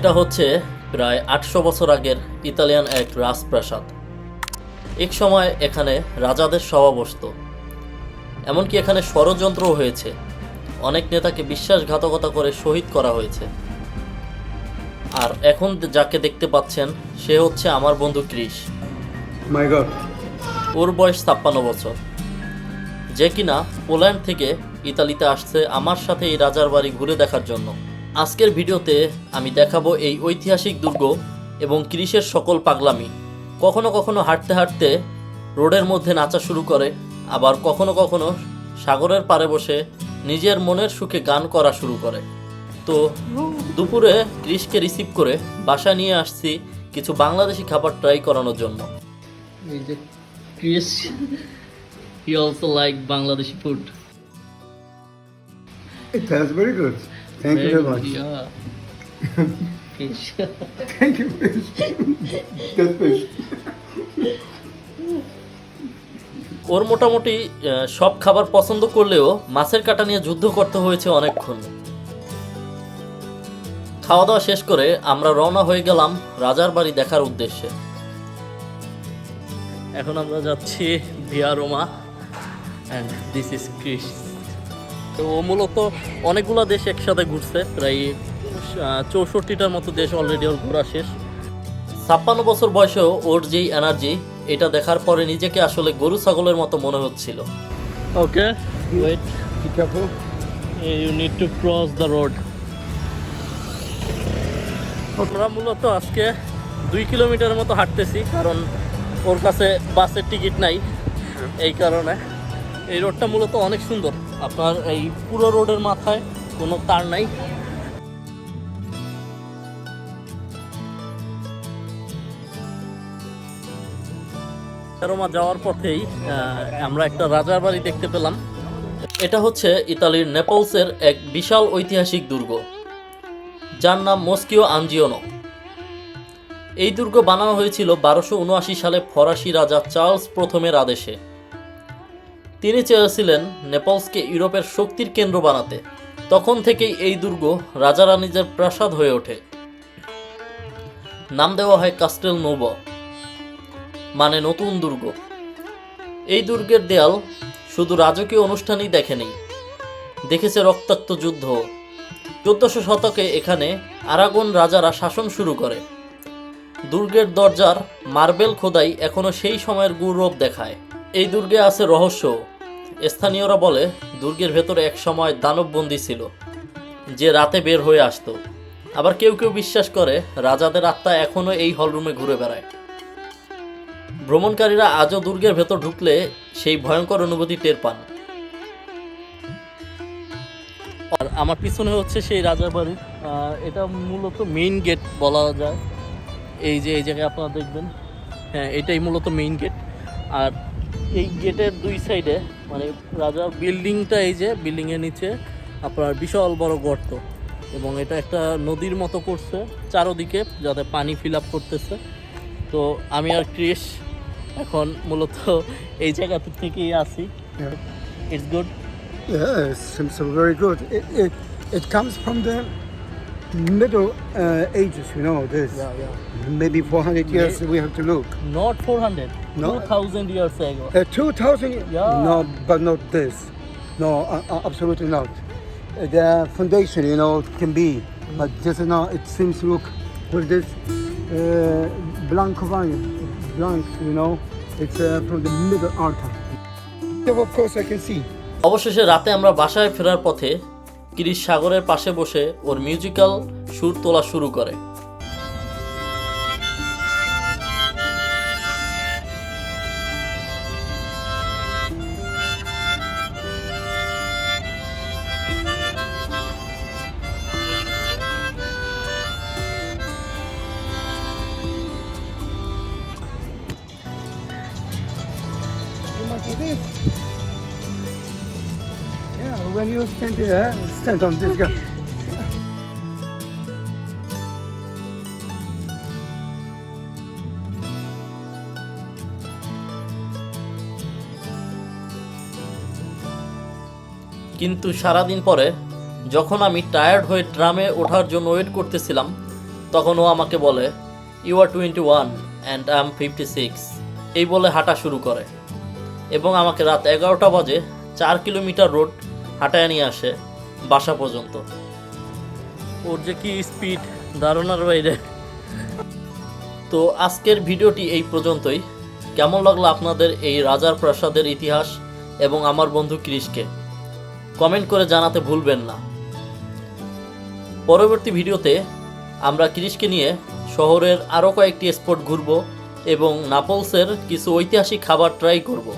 এটা হচ্ছে প্রায় আটশো বছর আগের ইতালিয়ান এক রাজপ্রাসাদ। এক সময় এখানে রাজাদের সভা বসত। এমনকি এখানে ষড়যন্ত্রও হয়েছে। অনেক নেতাকে বিশ্বাসঘাতকতা করে শহীদ করা হয়েছে। আর এখন যাকে দেখতে পাচ্ছেন সে হচ্ছে আমার বন্ধু ক্রিস। ওর বয়স ছাপ্পান্ন বছর। যে কিনা পোল্যান্ড থেকে ইতালিতে আসছে আমার সাথে এই রাজার বাড়ি ঘুরে দেখার জন্য। আজকের ভিডিওতে আমি দেখাবো এই ঐতিহাসিক দুর্গ এবং ক্রিসের সকল পাগলামি। কখনো কখনো হাঁটতে হাঁটতে রোডের মধ্যে নাচা শুরু করে আবার কখনো কখনো সাগরের পাড়ে বসে নিজের মনের সুখে গান করা শুরু করে। তো দুপুরে ক্রিসকে রিসিভ করে বাসা নিয়ে আসছি কিছু বাংলাদেশি খাবার ট্রাই করানোর জন্য। এই যে Chris he also like Bangladeshi food It tastes very good. Thank you very much. Fish. Thank you, fish. Good fish. ওর মোটামুটি সব খাবার পছন্দ করলেও মাছের কাটা নিয়ে যুদ্ধ করতে হয়েছে অনেকক্ষণ খাওয়া দাওয়া শেষ করে আমরা রওনা হয়ে গেলাম রাজার বাড়ি দেখার উদ্দেশ্যে এখন আমরা যাচ্ছি via Roma and this is Chris তো ও মূলত অনেকগুলো দেশ একসাথে ঘুরছে প্রায় চৌষট্টিটার মতো দেশ অলরেডি ওর ঘোরা শেষ। ছাপ্পান্ন বছর বয়সেও ওর যেই এনার্জি এটা দেখার পরে নিজেকে আসলে গরু ছাগলের মতো মনে হচ্ছিল। Okay wait you need to cross the road আমরা মূলত আজকে দুই কিলোমিটারের মতো হাঁটতেছি কারণ ওর কাছে বাসের টিকিট নাই এই কারণে। এই রোডটা মূলত অনেক সুন্দর। আপনার এই পুরো রোডের মাথায় কোনো তার নাই। রোমা যাওয়ার পথেই আমরা একটা রাজার বাড়ি দেখতে পেলাম। এটা হচ্ছে ইতালির নেপলসের এক বিশাল ঐতিহাসিক দুর্গ। যার নাম মস্কিও আঞ্জিওনো এই দুর্গ বানানো হয়েছিল বারোশো সালে ফরাসি রাজা চার্লস প্রথমের আদেশে। তিনি চেয়েছিলেন নেপলসকে ইউরোপের শক্তির কেন্দ্র বানাতে। তখন থেকেই এই দুর্গ রাজা রানীদের প্রাসাদ হয়ে ওঠে। নাম দেওয়া হয় কাস্টেল নোব মানে নতুন দুর্গ। এই দুর্গের দেয়াল শুধু রাজকীয় অনুষ্ঠানই দেখেনি দেখেছে রক্তাক্ত যুদ্ধ। চোদ্দশো শতকে এখানে আরাগন রাজারা শাসন শুরু করে। দুর্গের দরজার মার্বেল খোদাই এখনও সেই সময়ের গৌরব দেখায়। এই দুর্গে আছে রহস্য। স্থানীয়রা বলে, দুর্গের ভেতরে এক সময় দানববন্দি ছিল, যে রাতে বের হয়ে আসতো। আবার কেউ কেউ বিশ্বাস করে, রাজাদের আত্মা এখনও এই হলরুমে ঘুরে বেড়ায়। ভ্রমণকারীরা আজও দুর্গের ভেতর ঢুকলে সেই ভয়ঙ্কর অনুভূতি টের পান। আর আমার পিছনে হচ্ছে সেই রাজার বাড়ি। এটা মূলত মেইন গেট বলা যায়। এই যে, এই জায়গায় আপনারা দেখবেন। হ্যাঁ এটাই মূলত মেইন গেট আর এই গেটের দুই সাইডে মানে রাজার বিল্ডিংটা এই যে বিল্ডিংয়ের নিচে আপনার বিশাল বড় গর্ত এবং এটা একটা নদীর মতো করছে চারোদিকে যাতে পানি ফিল আপ করতেছে তো আমি আর ক্রিস এখন মূলত এই জায়গাতে থেকেই Yeah. It's good Yes, so very good. It, it, it comes from the Middle uh, Ages, you know, this. Maybe 400 years May- we have to look. Not four hundred No. Two thousand years ago Uh, 2000? Yeah. No, but not this. No, uh, uh, absolutely not. Uh, the foundation, you know, can be, but this is not, it seems to look with this uh, blank wine, blank, you know, it's uh, from the Middle Art. Yeah, of course, I can see. অবশেষে রাতে আমরা বাসায় ফেরার পথে Chris সাগরের পাশে বসে ওর musical সুর তোলা শুরু করে। When you stand here, stand on this guy. কিন্তু সারাদিন পরে যখন আমি টায়ার্ড হয়ে ট্রামে ওঠার জন্য ওয়েট করতেছিলাম তখন ও আমাকে বলে you are twenty one and I am fifty six এই বলে হাঁটা শুরু করে এবং আমাকে রাত এগারোটা বাজে চার কিলোমিটার রোড হাঁটায় নিয়ে আসে বাসা পর্যন্ত। ওর যে কি স্পিড ধারণার বাইরে। তো আজকের ভিডিওটি এই পর্যন্তই। কেমন লাগল আপনাদের এই রাজার প্রাসাদের ইতিহাস এবং আমার বন্ধু ক্রিসকে কমেন্ট করে জানাতে ভুলবেন না। পরবর্তী ভিডিওতে আমরা ক্রিসকে নিয়ে শহরের আরও কয়েকটি স্পট ঘুরব এবং নাপলসের কিছু ঐতিহাসিক খাবার ট্রাই করব।